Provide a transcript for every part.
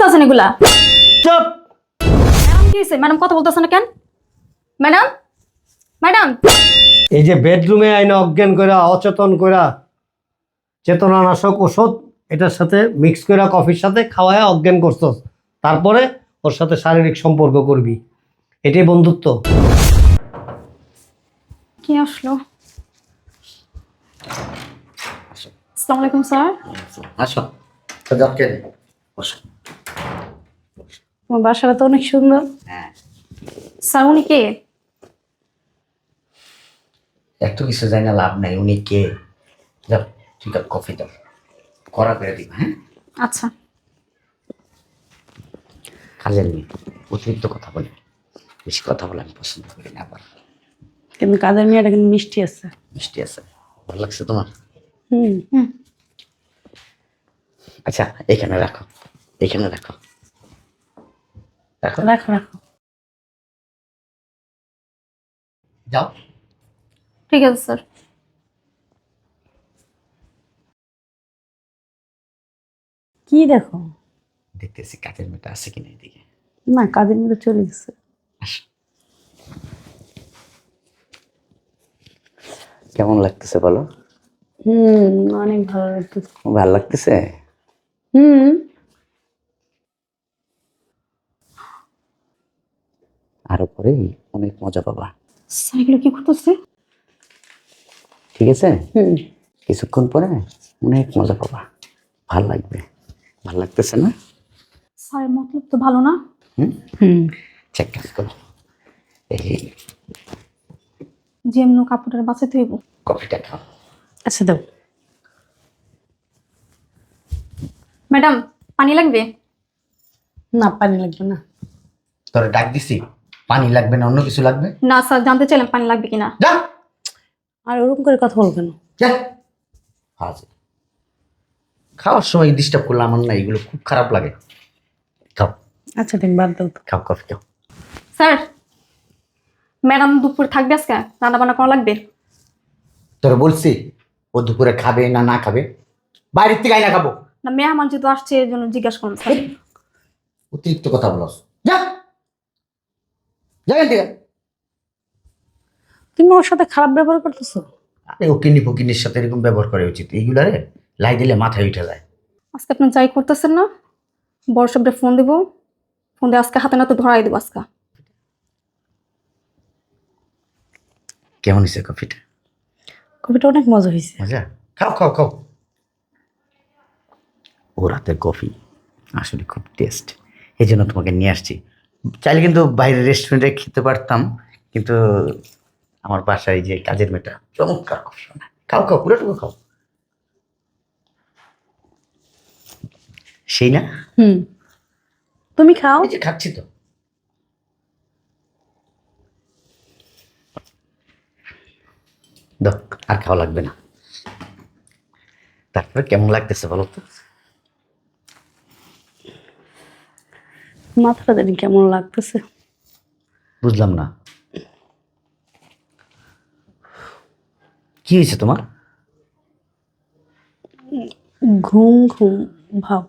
বলতেছেন এগুলা? চুপ! ম্যাডাম কি হয়েছে ম্যাডাম কথা বলতেছে না কেন? ম্যাডাম? ম্যাডাম? এই যে বেডরুমে আইনা অজ্ঞান করা অচেতন করা চেতনানাশক ওষুধ এটার সাথে মিক্স করা কফির সাথে খাওয়ায় অজ্ঞান করছস। তারপরে ওর সাথে শারীরিক সম্পর্ক করবি। এটাই বন্ধুত্ব। কি আসলো? আসসালামু আলাইকুম স্যার। আসো। তো যাকে বসো। তোমার বাসাটা তো অনেক সুন্দর। হ্যাঁ। স্যার উনি কে? এত কিছু জানি না লাভ নাই। উনি কে? যাও ঠিক আছে কফি দাও। করা করে দিবা হ্যাঁ? আচ্ছা। কাজের মেয়ে অতিরিক্ত কথা বলে। বেশি কথা বলে আমি পছন্দ করি না আবার। কিন্তু কাজের মেয়েটা কিন্তু মিষ্টি আছে। মিষ্টি আছে। ভালো লাগছে তোমার? হুম। হুম। আচ্ছা এখানে রাখো। এখানে রাখো। রাখো রাখো রাখো। যাও। ঠিক আছে স্যার। কি দেখো? দেখতেছি কাজের মেয়েটা আছে কিনা এদিকে। না কাজের মেয়েটা চলে গেছে। কেমন লাগতেছে বলো? হুম অনেক ভালো লাগতেছে। ভালো লাগতেছে? হুম। আরও পরে অনেক মজা পাবা। স্যার এগুলো কি করতেছে? ঠিক আছে? হুম। কিছুক্ষণ পরে অনেক মজা পাবা। ভালো লাগবে। ভালো লাগতেছে না? স্যারের মতলব তো ভালো না? হুম? হুম। চেক কাজ করো। এই যে। এমন কাপড়টা বাঁচাতে হইব। কফিটা খাও। আচ্ছা দাও। ম্যাডাম পানি লাগবে? না পানি লাগবে না। তোরে ডাক দিছি। পানি লাগবে না অন্য কিছু লাগবে? না স্যার জানতে চাইলাম পানি লাগবে কিনা। যা। আর ওরকম করে কথা বলবে না যা। হাজির খাওয়ার সময় ডিস্টার্ব করলে আমার না এগুলো খুব খারাপ লাগে। খাও। আচ্ছা তুমি বাদ দাও খাও কফি খাও। স্যার ম্যাডাম দুপুর থাকবে আজকে? রান্না বান্না করা লাগবে? তোরে বলছি ও দুপুরে খাবে না না খাবে? বাইরের থেকে আইনা খাব। না মেহমান যেহেতু আসছে এই জন্য জিজ্ঞাসা করুন স্যার। অতিরিক্ত কথা বলস। থেকে? তুমি ওর সাথে খারাপ ব্যবহার করতেছো? আরে ও কিনি ফকিনির সাথে এরকম ব্যবহার করা উচিত। এইগুলারে লাই দিলে মাথায় উঠে যায়। আজকে আপনি যাই করতেছেন না বড় সাহেবটা ফোন দেবো। ফোন দিয়ে আজকে হাতে নাতে ধরাই দেবো আজকে। কেমন হয়েছে কফিটা? কফিটা অনেক মজা হয়েছে। মজা? খাও খাও খাও। ও রাতের কফি আসলে খুব টেস্ট এই জন্য তোমাকে নিয়ে আসছি। চাইলে কিন্তু বাইরের রেস্টুরেন্টে খেতে পারতাম কিন্তু আমার বাসায় যে কাজের মেয়েটা চমৎকার খাও খাও পুরোটুকু খাও। সেই না? হুম। তুমি খাও। এই যে খাচ্ছি তো। আর খাওয়া লাগবে না। তারপরে কেমন লাগতেছে বলো তো? মাথাটা জানি কেমন লাগতেছে। বুঝলাম না। কি হয়েছে তোমার? ঘুম ঘুম ভাব।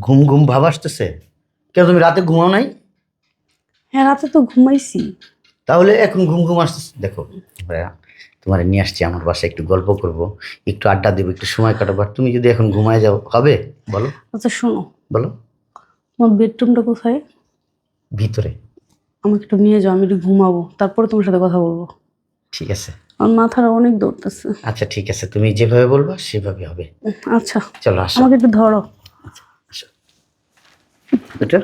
ঘুম ঘুম ভাব আসতেছে? কেন তুমি রাতে ঘুমাও নাই? হ্যাঁ রাতে তো ঘুমাইছি। তাহলে এখন ঘুম ঘুম আসতেছে। দেখো ভাইয়া তোমার নিয়ে আসছি আমার বাসায় একটু গল্প করব একটু আড্ডা দেবো একটু সময় কাটাবো। আর তুমি যদি এখন ঘুমায় যাও হবে? বলো। আচ্ছা শোনো। বলো। তোমার বেডরুমটা কোথায়? ভিতরে। আমাকে একটু নিয়ে যাও আমি একটু ঘুমাবো তারপরে তোমার সাথে কথা বলব। ঠিক আছে। আমার মাথাটা অনেক দৌড়তেছে। আচ্ছা ঠিক আছে তুমি যেভাবে বলবা সেভাবে হবে। আচ্ছা চলো আসো। আমাকে একটু ধরো। আসো। এটা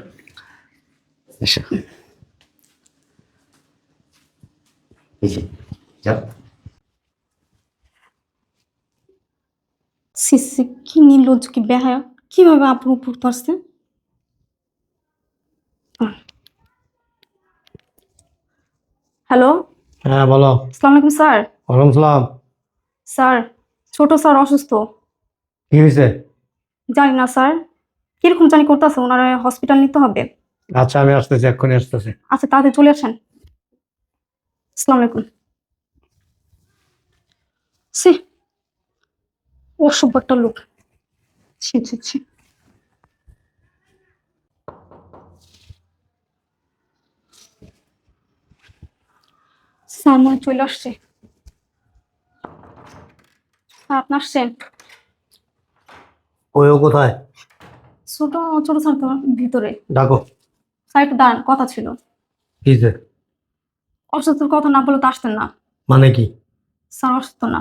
এসো এই যে যাও। সিসি কি নির্লজ্জ কি বেহায়া। কীভাবে আপুর উপর পারছে? হ্যালো। হ্যাঁ বলো। আসসালামু আলাইকুম স্যার। ওয়ালাইকুম সালাম। স্যার ছোট স্যার অসুস্থ। কি হয়েছে জানি না স্যার। কীরকম জানি করতেছে ওনারা হসপিটাল নিতে হবে। আচ্ছা আমি আসতেছি এক্ষুনি আসতেছি। আচ্ছা তাড়াতাড়ি চলে আসেন। আসসালামু আলাইকুম। সি অসভ্য একটা লোক। ছি ছি ছি। স্যার মনে চলে আসছে। স্যার আপনি আসছেন ওইও কোথায়? ছোট ছোট স্যার তো ভিতরে। ডাকো। স্যার একটু দাঁড়ান কথা ছিল। কিসে অসুস্থর কথা না বলে তো আসতেন না। মানে কি? স্যার অসুস্থ না।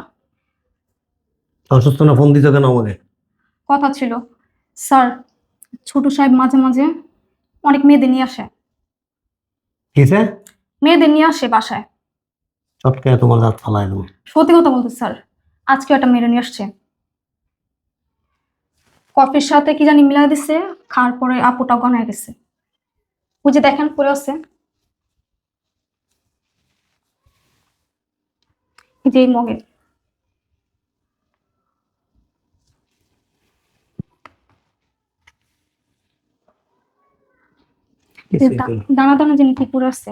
অসুস্থ না ফোন দিত কেন আমাকে? কথা ছিল। স্যার ছোট সাহেব মাঝে মাঝে অনেক মেয়েদের নিয়ে আসে। কিসে মেয়েদের নিয়ে আসে বাসায়। চটকে তোমার দাঁত ফালাই দেবো। সত্যি কথা বলতে স্যার আজকে একটা মেয়ের নিয়ে আসছে। কফির সাথে কি জানি মিলাই দিছে খাওয়ার পরে আপুটা গনায় গেছে। ওই যে দেখেন পরে আছে। এই যে মগে? দানা দানা জিনিস কি পরে আছে।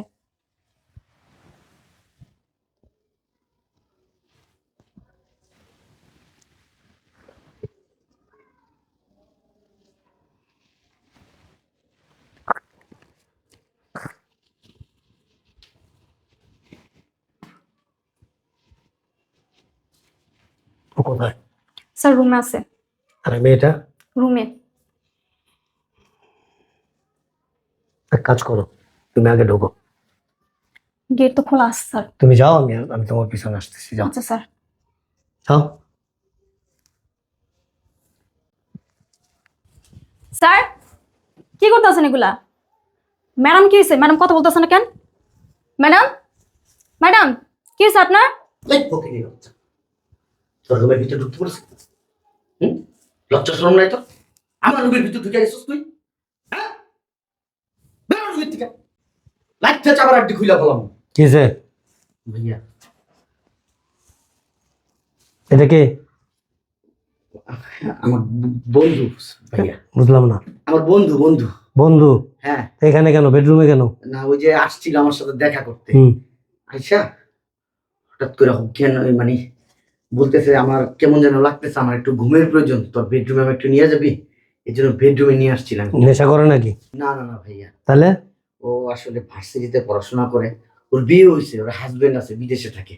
ও কোথায়? স্যার রুমে আছে। আরে মেয়েটা? রুমে। এক কাজ করো তুমি আগে ঢোকো। গেট তো খোলা আছে স্যার। তুমি যাও আমি আমি তোমার পিছনে আসতেছি যাও। আচ্ছা স্যার। যাও। স্যার কি করতেছেন এগুলা? ম্যাডাম কি হয়েছে ম্যাডাম কথা বলতেছে না কেন? ম্যাডাম? ম্যাডাম কি হয়েছে আপনার। তোর রুমের ভিতরে ঢুকতে পারছিস হুম? লজ্জা শরম নাই তো আমার রুমের ভিতরে ঢুকে গেছিস তুই? হ্যাঁ? বেরো রুমের থেকে। লাইটটা চাবার আড্ডি খুলে ফেলাম কিসে ভাইয়া। এটা কে? আমার বন্ধু ভাইয়া। বুঝলাম না। আমার বন্ধু বন্ধু। বন্ধু? হ্যাঁ। এখানে কেন? বেডরুমে কেন? না ওই যে আসছিল আমার সাথে দেখা করতে। হুম। আচ্ছা হঠাৎ করে কেন মানে বলতেছে আমার কেমন যেন লাগতেছে আমার একটু ঘুমের প্রয়োজন তোর বেডরুমে আমি একটু নিয়ে যাবি? এই জন্য বেডরুমে নিয়ে আসছিলাম। নেশা করে নাকি? না না না ভাইয়া। তাহলে? ও আসলে ভার্সিটিতে পড়াশোনা করে ওর বিয়ে হয়েছে ওর হাজবেন্ড আছে বিদেশে থাকে।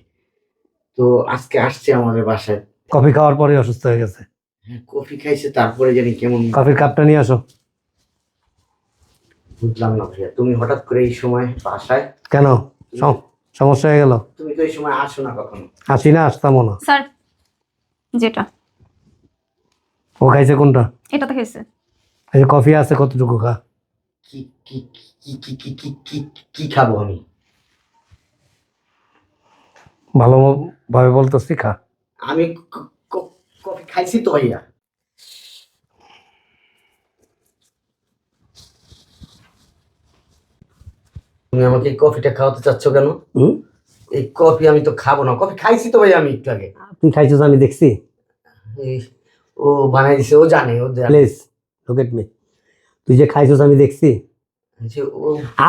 তো আজকে আসছে আমাদের বাসায়। কফি খাওয়ার পরে অসুস্থ হয়ে গেছে। হ্যাঁ কফি খাইছে তারপরে জানি কেমন কফির কাপটা নিয়ে আসো। বুঝলাম না ভাইয়া তুমি হঠাৎ করে এই সময় বাসায় কেন? সমস্যা হয়ে গেল? তুমি তো এই সময় আসো না কখনো। আসি না আসতামও না। স্যার যেটা। ও খাইছে কোনটা? এটা তো খেয়েছে এই যে কফি আছে কতটুকু খা? কি কি কি কি কি কি কি কি খাব আমি? ভালো ম- ভাবে বলতেছি খা। আমি ক- ক- কফি খাইছি তো ভাইয়া। তুমি আমাকে এই কফিটা খাওয়াতে চাচ্ছ কেন? এই কফি আমি তো খাব না। কফি খাইছি তো ভাই আমি একটু আগে। তুই খাইছিস আমি দেখছি। ও বানাই দিছে ও জানে ও প্লিজ লুক এট মি তুই যে খাইছিস আমি দেখছি।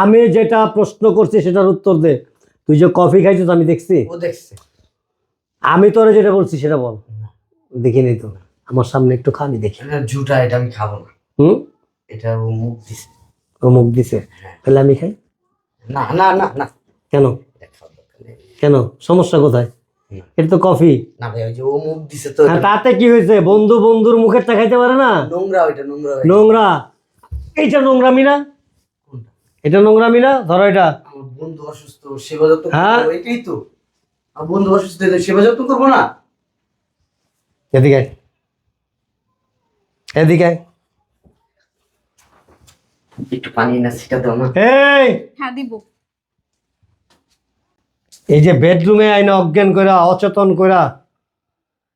আমি যেটা প্রশ্ন করছি সেটার উত্তর দে। তুই যে কফি খাইছিস আমি দেখছি। ও দেখছে। আমি তোরে যেটা বলছি সেটা বল। দেখিনি তো। আমার সামনে একটু খা আমি দেখি। ঝুটা এটা আমি খাব না। হুম? এটা ও মুখ দিছে। ও মুখ দিছে। তাহলে আমি খাই? না না না না। কেন। কেন? সমস্যা কোথায়? এটা তো কফি। না ভাই ওই যে ও মুখ দিছে তো হ্যাঁ, তাতে কি হয়েছে? বন্ধু বন্ধুর মুখের টা খাইতে পারে না? নোংরা ওইটা নোংরা নোংরা। এইটা নোংরামি না এটা নোংরামি না ধরো এটা। বন্ধু অসুস্থ সেবা যত্ন হ্যাঁ। এটাই তো। আমার বন্ধু অসুস্থ হলে সেবা যত্ন করব না? এদিকে এদিকে। একটু পানি না সেটা দাও না। এই! হ্যাঁ দিব। এই যে বেডরুমে আইনা অজ্ঞান করা অচেতন করা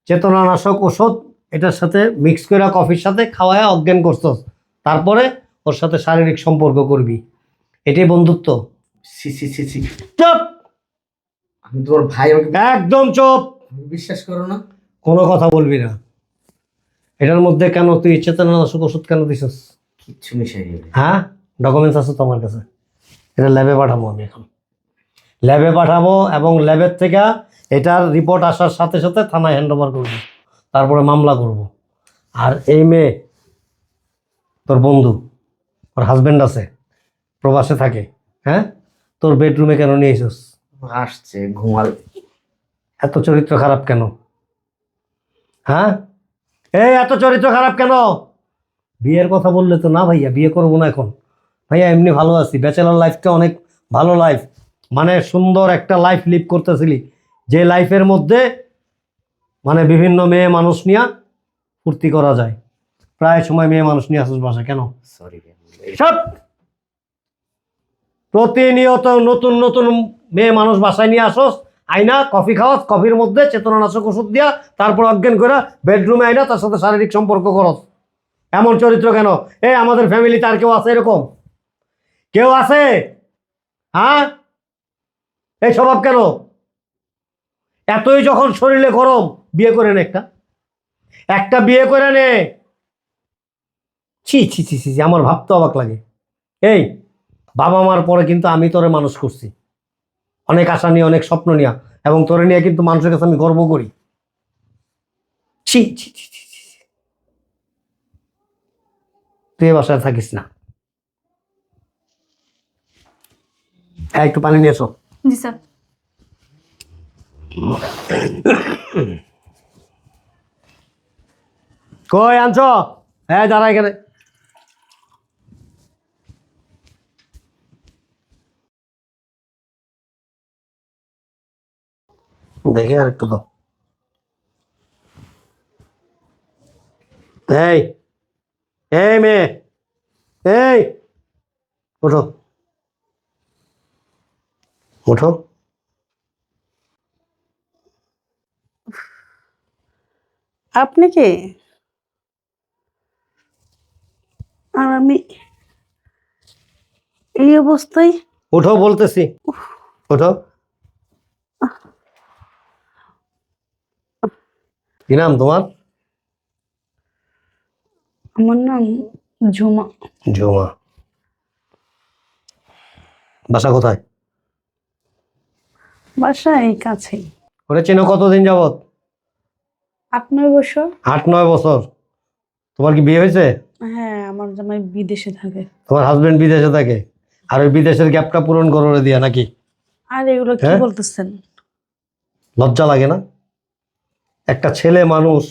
চেতনানাশক ওষুধ এটার সাথে মিক্স করে কফির সাথে খাওয়ায় অজ্ঞান করছস। তারপরে ওর সাথে শারীরিক সম্পর্ক করবি। এটাই বন্ধুত্ব। সি সি সি সি চুপ! আমি তোমার ভাই আমাকে একদম চুপ! বিশ্বাস করো না। কোনো কথা বলবি না। এটার মধ্যে কেন তুই চেতনানাশক ওষুধ কেন দিছস? কিচ্ছু মিশাই হ্যাঁ? ডকুমেন্টস আছে তোমার কাছে। এটা ল্যাবে পাঠাবো আমি এখন। ল্যাবে পাঠাবো এবং ল্যাবের থেকে এটার রিপোর্ট আসার সাথে সাথে থানায় হ্যান্ড ওভার করব। তারপরে মামলা করব। আর এই মেয়ে তোর বন্ধু ওর হাজবেন্ড আছে প্রবাসে থাকে হ্যাঁ? তোর বেডরুমে কেন নিয়ে এসোস আসছে ঘুমাল। এত চরিত্র খারাপ কেন? হ্যাঁ? এই এত চরিত্র খারাপ কেন? বিয়ের কথা বললে তো না ভাইয়া বিয়ে করব না এখন। ভাইয়া এমনি ভালো আছি। ব্যাচেলার লাইফটা অনেক ভালো লাইফ মানে সুন্দর একটা লাইফ লিভ করতেছিলি। যে লাইফের মধ্যে মানে বিভিন্ন মেয়ে মানুষ নিয়ে ফুর্তি করা যায়। প্রায় সময় মেয়ে মানুষ নিয়ে আসুস বাসা কেন? সরি সব! প্রতিনিয়ত নতুন নতুন মেয়ে মানুষ বাসায় নিয়ে আসোস আইনা কফি খাওয়াস কফির মধ্যে চেতনানাশক ওষুধ দিয়া তারপর অজ্ঞান করে বেডরুমে আইনা তার সাথে শারীরিক সম্পর্ক করস। এমন চরিত্র কেন? এই আমাদের ফ্যামিলি তার কেউ আছে এরকম? কেউ আছে? হ্যাঁ? এই স্বভাব কেন? এতই যখন শরীরে গরম বিয়ে করে নে একটা। একটা বিয়ে করে নে। ছি ছি ছি ছি আমার ভাবতে অবাক লাগে। এই বাবা মার পরে কিন্তু আমি তোরে মানুষ করছি। অনেক আশা নিয়ে অনেক স্বপ্ন নিয়ে এবং তোরে নিয়ে কিন্তু মানুষের কাছে আমি গর্ব করি। ছি ছি ছি ছি, ছি, ছি। তুই বাসায় থাকিস না। হ্যাঁ একটু পানি নিয়ে এসো। জি স্যার। কই আনছ? হ্যাঁ দাঁড়া এখানে। দেখে আর একটু দাও। এই এই মেয়ে এই ওঠো। ওঠো। আপনি কে? আর আমি এই অবস্থায়? ওঠো বলতেছি। ওঠো। কি নাম তোমার? আমার নাম ঝুমা। জমা বাসা কোথায়? বাসা এই কাছেই। ওরে চেনো কতদিন যাবত আট নয় বছর। আট নয় বছর। তোমার কি বিয়ে হয়েছে? হ্যাঁ আমার জামাই বিদেশে থাকে। তোমার হাজবেন্ড বিদেশে থাকে? আর ওই বিদেশের গ্যাপটা পূরণ করো দিয়া নাকি? আর এগুলো কি হ্যাঁ? বলতেছেন? লজ্জা লাগে না? একটা ছেলে মানুষ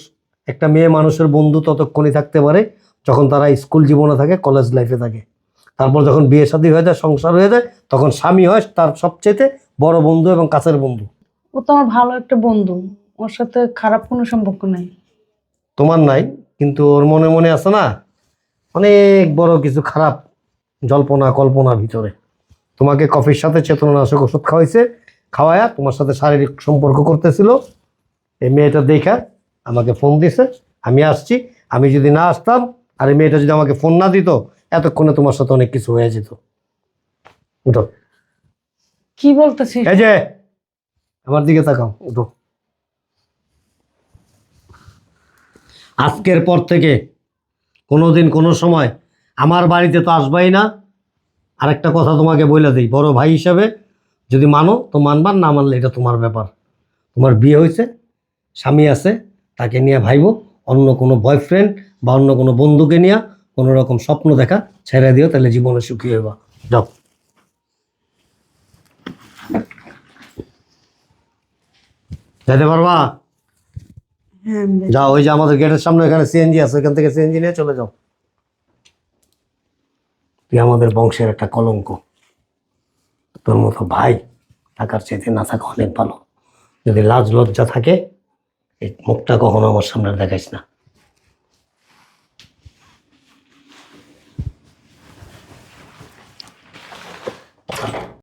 একটা মেয়ে মানুষের বন্ধু ততক্ষণই থাকতে পারে যখন তারা স্কুল জীবনে থাকে কলেজ লাইফে থাকে। তারপর যখন বিয়ে শাদী হয়ে যায় সংসার হয়ে যায় তখন স্বামী হয় তার সবচেয়ে বড় বন্ধু এবং কাছের বন্ধু। ও তো আমার ভালো একটা বন্ধু। ওর সাথে খারাপ কোনো সম্পর্ক নেই। তোমার নাই কিন্তু ওর মনে মনে আছে না অনেক বড় কিছু খারাপ জল্পনা কল্পনা ভিতরে। তোমাকে কফির সাথে চেতনানাশক ওষুধ খাওয়াইছে খাওয়ায়া তোমার সাথে শারীরিক সম্পর্ক করতেছিল। এই মেয়েটা দেখা আমাকে ফোন দিছে আমি আসছি। আমি যদি না আসতাম আর এই মেয়েটা যদি আমাকে ফোন না দিত এতক্ষণে তোমার সাথে অনেক কিছু হয়ে যেত। উঠো। কি বলতেছি এই যে আমার দিকে তাকাও উঠো। আজকের পর থেকে কোনো দিন কোনো সময় আমার বাড়িতে তো আসবাই না। আর একটা কথা তোমাকে বলে দিই বড় ভাই হিসাবে যদি মানো তো মানবার না মানলে এটা তোমার ব্যাপার। তোমার বিয়ে হয়েছে স্বামী আছে তাকে নিয়ে ভাইবো অন্য কোনো বয়ফ্রেন্ড বা অন্য কোনো বন্ধুকে নিয়ে কোনো রকম স্বপ্ন দেখা ছেড়ে দিও তাহলে জীবনে সুখী হইবা। যাও। যেতে পারবা? হ্যাঁ যাও ওই যে আমাদের গেটের সামনে এখানে সিএনজি আছে ওইখান থেকে সিএনজি নিয়ে চলে যাও। তুই আমাদের বংশের একটা কলঙ্ক। তোর মতো ভাই থাকার চাইতে না থাকা অনেক ভালো। যদি লাজ লজ্জা থাকে এই মুখটা কখনো আমার সামনে দেখাইস না।